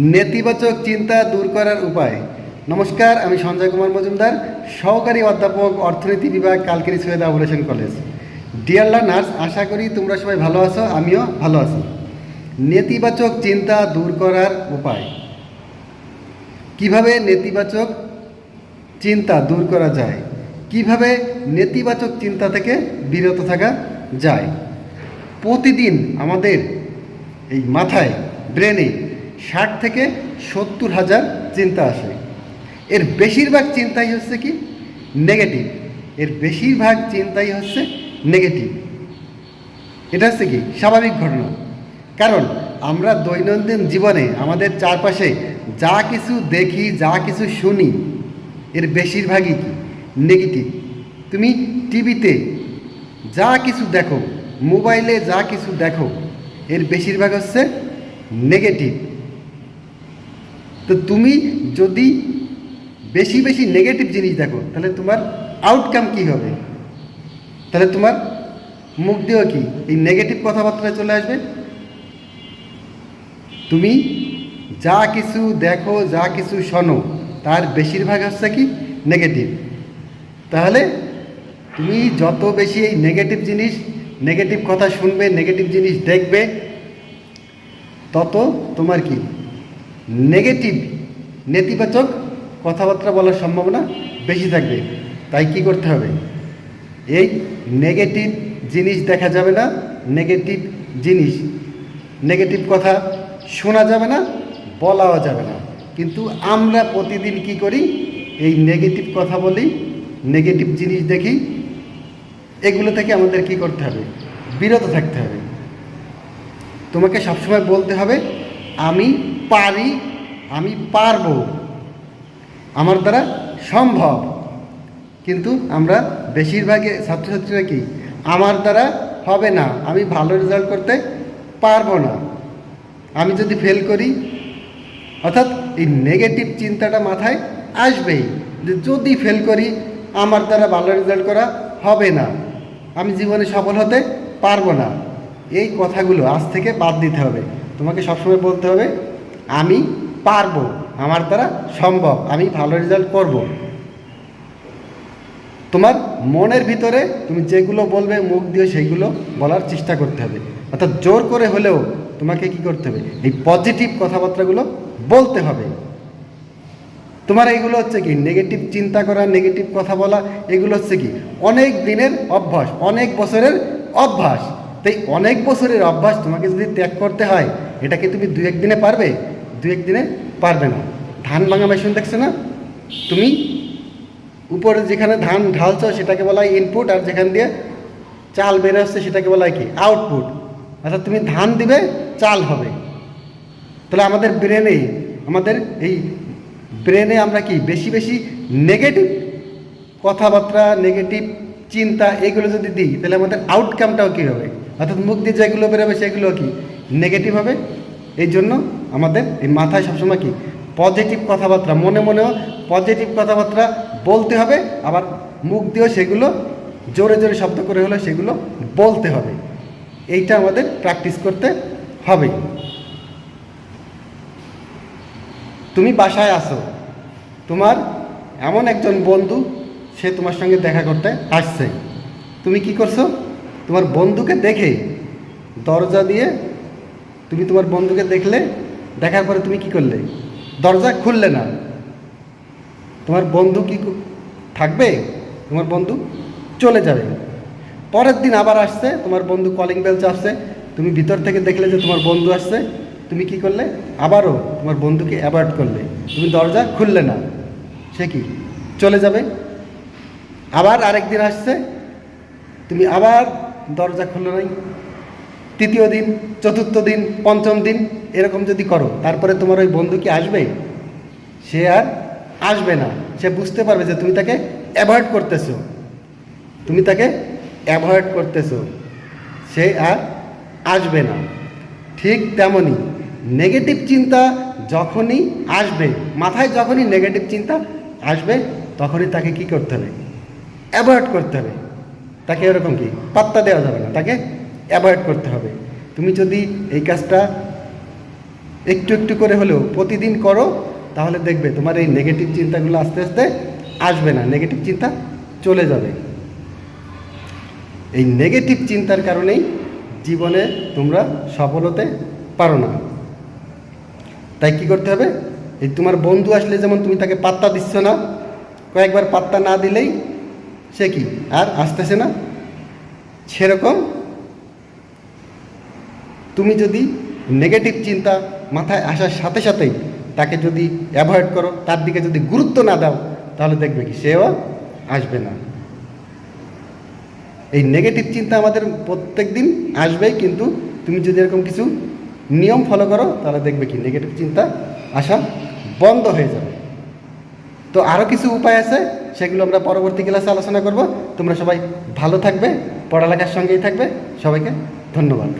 নেতিবাচক চিন্তা দূর করার উপায়। নমস্কার, আমি সঞ্জয় কুমার মজুমদার, সহকারী অধ্যাপক, অর্থনীতি বিভাগ কালকেরি সৈয়দ আবুলেশন কলেজ। ডিয়ার লার্নার্স আশা করি তোমরা সবাই ভালো আছো, আমিও ভালো আছি। নেতিবাচক চিন্তা দূর করার উপায়। কীভাবে নেতিবাচক চিন্তা দূর করা যায়? কীভাবে নেতিবাচক চিন্তা থেকে বিরত থাকা যায়? প্রতিদিন আমাদের এই মাথায় ব্রেনে ষাট থেকে সত্তর হাজার চিন্তা আসে। এর বেশিরভাগ চিন্তাই হচ্ছে কি? নেগেটিভ। এর বেশিরভাগ চিন্তাই হচ্ছে নেগেটিভ। এটা হচ্ছে কি? স্বাভাবিক ঘটনা। কারণ আমরা দৈনন্দিন জীবনে আমাদের চারপাশে যা কিছু দেখি, যা কিছু শুনি, এর বেশিরভাগই কি? নেগেটিভ। তুমি টিভিতে যা কিছু দেখো, মোবাইলে যা কিছু দেখো, এর বেশিরভাগ হচ্ছে নেগেটিভ। তো তুমি যদি বেশি বেশি নেগেটিভ জিনিস দেখো, তাহলে তোমার আউটকাম কি হবে? তাহলে তোমার মুখ দিয়েও কি? এই নেগেটিভ কথাবার্তা চলে আসবে। তুমি যা কিছু দেখো, যা কিছু শোনো, তার বেশিরভাগ হচ্ছে কি? নেগেটিভ তাহলে তুমি যত বেশি এই নেগেটিভ জিনিস নেগেটিভ কথা শুনবে নেগেটিভ জিনিস দেখবে, তত তোমার কি? নেগেটিভ, নেতিবাচক কথাবার্তা বলার সম্ভাবনা বেশি থাকবে। তাই কি করতে হবে? এই নেগেটিভ জিনিস দেখা যাবে না, নেগেটিভ জিনিস। নেগেটিভ কথা শোনা যাবে না, বলাও যাবে না। কিন্তু আমরা প্রতিদিন কি করি? এই নেগেটিভ কথা বলি, নেগেটিভ জিনিস দেখি। এগুলো থেকে আমাদের কি করতে হবে? বিরত থাকতে হবে। তোমাকে সবসময় বলতে হবে, আমি পারি, আমি পারব। আমার দ্বারা সম্ভব। কিন্তু আমরা বেশিরভাগে ছাত্রছাত্রীরা কি, আমার দ্বারা হবে না, আমি ভালো রেজাল্ট করতে পারব না। আমি যদি ফেল করি, অর্থাৎ এই নেগেটিভ চিন্তাটা মাথায় আসবেই যে যদি ফেল করি, আমার দ্বারা ভালো রেজাল্ট করা হবে না। আমি জীবনে সফল হতে পারব না। এই কথাগুলো আজ থেকে বাদ দিতে হবে। তোমাকে সবসময় বলতে হবে আমি পারব, আমার দ্বারা সম্ভব, আমি ভালো রেজাল্ট করব। তোমার মনের ভিতরে তুমি যেগুলো বলবে, মুখ দিয়ে সেইগুলো বলার চেষ্টা করতে হবে। অর্থাৎ জোর করে হলেও তোমাকে কি করতে হবে? এই পজিটিভ কথাবার্তাগুলো বলতে হবে। তোমার এইগুলো হচ্ছে কি? নেগেটিভ চিন্তা করা নেগেটিভ কথা বলা, এগুলো হচ্ছে কি? অনেক দিনের অভ্যাস, অনেক বছরের অভ্যাস। তাই অনেক বছরের অভ্যাস তোমাকে যদি ত্যাগ করতে হয়, এটা কি তুমি দু একদিনে পারবে? দু একদিনে পারবে না। ধান ভাঙা মেশিন দেখছ না? তুমি উপরে যেখানে ধান ঢালছ সেটাকে বলা হয় ইনপুট আর যেখান দিয়ে চাল বের হচ্ছে সেটাকে বলা হয় কি? আউটপুট অর্থাৎ তুমি ধান দিবে, চাল হবে। তাহলে আমাদের ব্রেনে আমাদের এই ব্রেনে আমরা কি বেশি বেশি নেগেটিভ কথাবার্তা নেগেটিভ চিন্তা এগুলো যদি দিই, তাহলে আমাদের আউটকামটাও কী হবে? অর্থাৎ মুখ দিয়ে যেগুলো বেরোবে সেগুলো কি? নেগেটিভ হবে। এই জন্য আমাদের এই মাথায় সবসময় কি? পজিটিভ কথাবার্তা, মনে মনেও পজিটিভ কথাবার্তা বলতে হবে, আবার মুখ দিয়েও সেগুলো জোরে জোরে শব্দ করে হলে সেগুলো বলতে হবে। এইটা আমাদের প্র্যাকটিস করতে হবে। তুমি বাসায় আসো তোমার এমন একজন বন্ধু, সে তোমার সঙ্গে দেখা করতে আসছে। তুমি কি করছ? তোমার বন্ধুকে দেখে দরজা দিয়ে তুমি তোমার বন্ধুকে দেখলে দেখার পরে তুমি কি করলে? দরজা খুললে না। তোমার বন্ধু কি থাকবে? তোমার বন্ধু চলে যাবে। পরের দিন আবার আসছে, তোমার বন্ধু কলিং বেল চাপছে। তুমি ভিতর থেকে দেখলে যে তোমার বন্ধু আসছে। তুমি কি করলে? আবারও তোমার বন্ধুকে অ্যাভয়েড করলে। তুমি দরজা খুললে না। সে কি? চলে যাবে। আবার আরেকদিন আসছে। তুমি আবার দরজা খুললে নাই। তৃতীয় দিন, চতুর্থ দিন, পঞ্চম দিন, এরকম যদি করো, তারপরে তোমার ওই বন্ধু কি আসবে? সে আর আসবে না। সে বুঝতে পারবে যে তুমি তাকে অ্যাভয়েড করতেছো। তুমি তাকে অ্যাভয়েড করতেছো। সে আর আসবে না। ঠিক তেমনই নেগেটিভ চিন্তা যখনই আসবে, মাথায় যখনই নেগেটিভ চিন্তা আসবে, তখনই তাকে কি করতে হবে? অ্যাভয়েড করতে হবে। তাকে এরকম কি? পাত্তা দেওয়া যাবে না। তাকে অ্যাভয়েড করতে হবে। তুমি যদি এই কাজটা একটু একটু করে হলেও প্রতিদিন করো, তাহলে দেখবে তোমার এই নেগেটিভ চিন্তাগুলো আস্তে আস্তে আসবে না নেগেটিভ চিন্তা চলে যাবে। এই নেগেটিভ চিন্তার কারণেই জীবনে তোমরা সফল হতে পারো না। তাই কি করতে হবে? এই তোমার বন্ধু আসলে যেমন তুমি তাকে পাত্তা দিচ্ছ না, কয়েকবার পাত্তা না দিলেই সে কি? আর আসতেছে না। সেরকম তুমি যদি নেগেটিভ চিন্তা মাথায় আসার সাথে সাথেই তাকে যদি অ্যাভয়েড করো, তার দিকে যদি গুরুত্ব না দাও, তাহলে দেখবে কি সেও আসবে না। এই নেগেটিভ চিন্তা আমাদের প্রত্যেক দিন আসবেই, কিন্তু তুমি যদি এরকম কিছু নিয়ম ফলো করো, তাহলে দেখবে কি নেগেটিভ চিন্তা আসা বন্ধ হয়ে যাবে। তো আরও কিছু উপায় আছে, সেগুলো আমরা পরবর্তী ক্লাসে আলোচনা করব। তোমরা সবাই ভালো থাকবে, পড়ালেখার সঙ্গেই থাকবে। সবাইকে ধন্যবাদ।